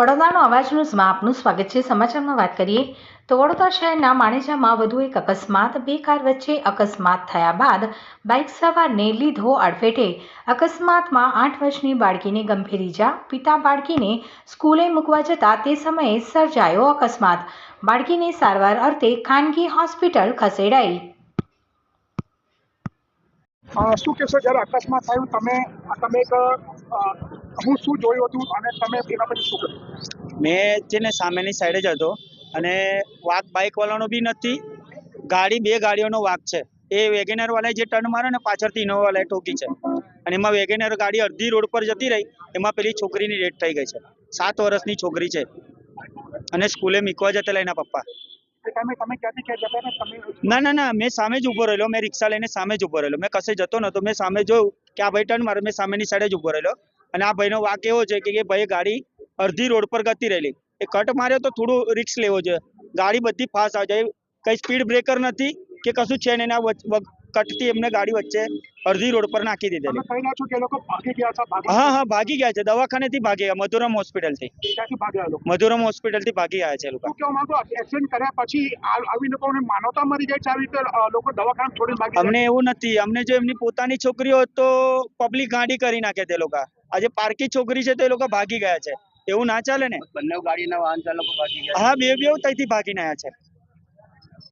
વડોદરાનો અવાજ ન્યૂઝમાં આપનું સ્વાગત છે. સમાચારમાં વાત કરીએ તો વડોદરા શહેરના માણેજામાં વધુ એક અકસ્માત, બે કાર વચ્ચે અકસ્માત થયા બાદ બાઇક સવારને લીધો અડફેટે. અકસ્માતમાં આઠ વર્ષની બાળકીને ગંભીર ઇજા પિતા બાળકીને સ્કૂલે મૂકવા જતા તે સમયે સર્જાયો અકસ્માત. બાળકીને સારવાર અર્થે ખાનગી હોસ્પિટલ ખસેડાઈ. શું કહેશો? જ્યારે અકસ્માત થયું, તમે તમે એક હું શું જોયું હતું અને તમે એના પછી શું કર્યું? મેં છે ને સામેની સાઈડે જ હતો. અને વાક બાઇક વાળાનો બી નથી. ગાડી, બે ગાડીઓનો વાક છે. એ વેગેનર વાળાએ જે ટર્ન માર્યો ને પાછળથી ઇનોવાવાળાએ ઠોકી છે. અને એમાં વેગેનર ગાડી અડધી રોડ પર જતી રહી. એમાં પેલી છોકરીની ડેથ થઈ ગઈ છે. સાત વર્ષની છોકરી છે. અને સ્કૂલે મૂકવા જતા એના પપ્પા. ને, ના ના, મેં સામે જ ઊભો રહેલો. મેં રિક્ષા લઈને સામે જ ઊભો રહેલો. મેં કશે જતો નતો મેં સામે જોયું કે આ ભાઈ ટર્ન મારે. મેં સામેની સાઈડે જ ઊભો રહેલો. અને આ ભાઈનો વાક એવો છે કે ભાઈ ગાડી અડધી રોડ પર ગતી રહેલી. એ કટ માર્યો તો થોડું રિક્સ લેવો જોઈએ ગાડી બધી ફાસ્ટ આવી જાય. કઈ સ્પીડ બ્રેકર નથી કે કશું છે ને એના કટથી એમને ગાડી વચ્ચે અડધી રોડ પર નાખી દીધેલી. હા હા ભાગી ગયા છે. દવાખાનેથી ભાગી ગયા મધુરમ હોસ્પિટલથી. થી ભાગ્યા એ લોકો? મધુરમ હોસ્પિટલથી ભાગી ગયા છે લોકો. શું કહેવા માંગો? એક્સિડન્ટ કર્યા પછી આ- આવી લોકોને માનવતા મરી જાય છે આવી રીતે અ, લોકો દવાખાના છોડીને અમને એવું નથી. અમને જો એમની પોતાની છોકરીઓ તો પબ્લિક ગાડી કરી નાખે તે લોકો. આજે પાર્કી છોકરી છે તો એ લોકો ભાગી ગયા છે. એવું ના ચાલે ને? બંને ગાડીના વાહન ચાલકો ભાગી ગયા હા બે બે ત્યાંથી ભાગીને આવ્યા છે.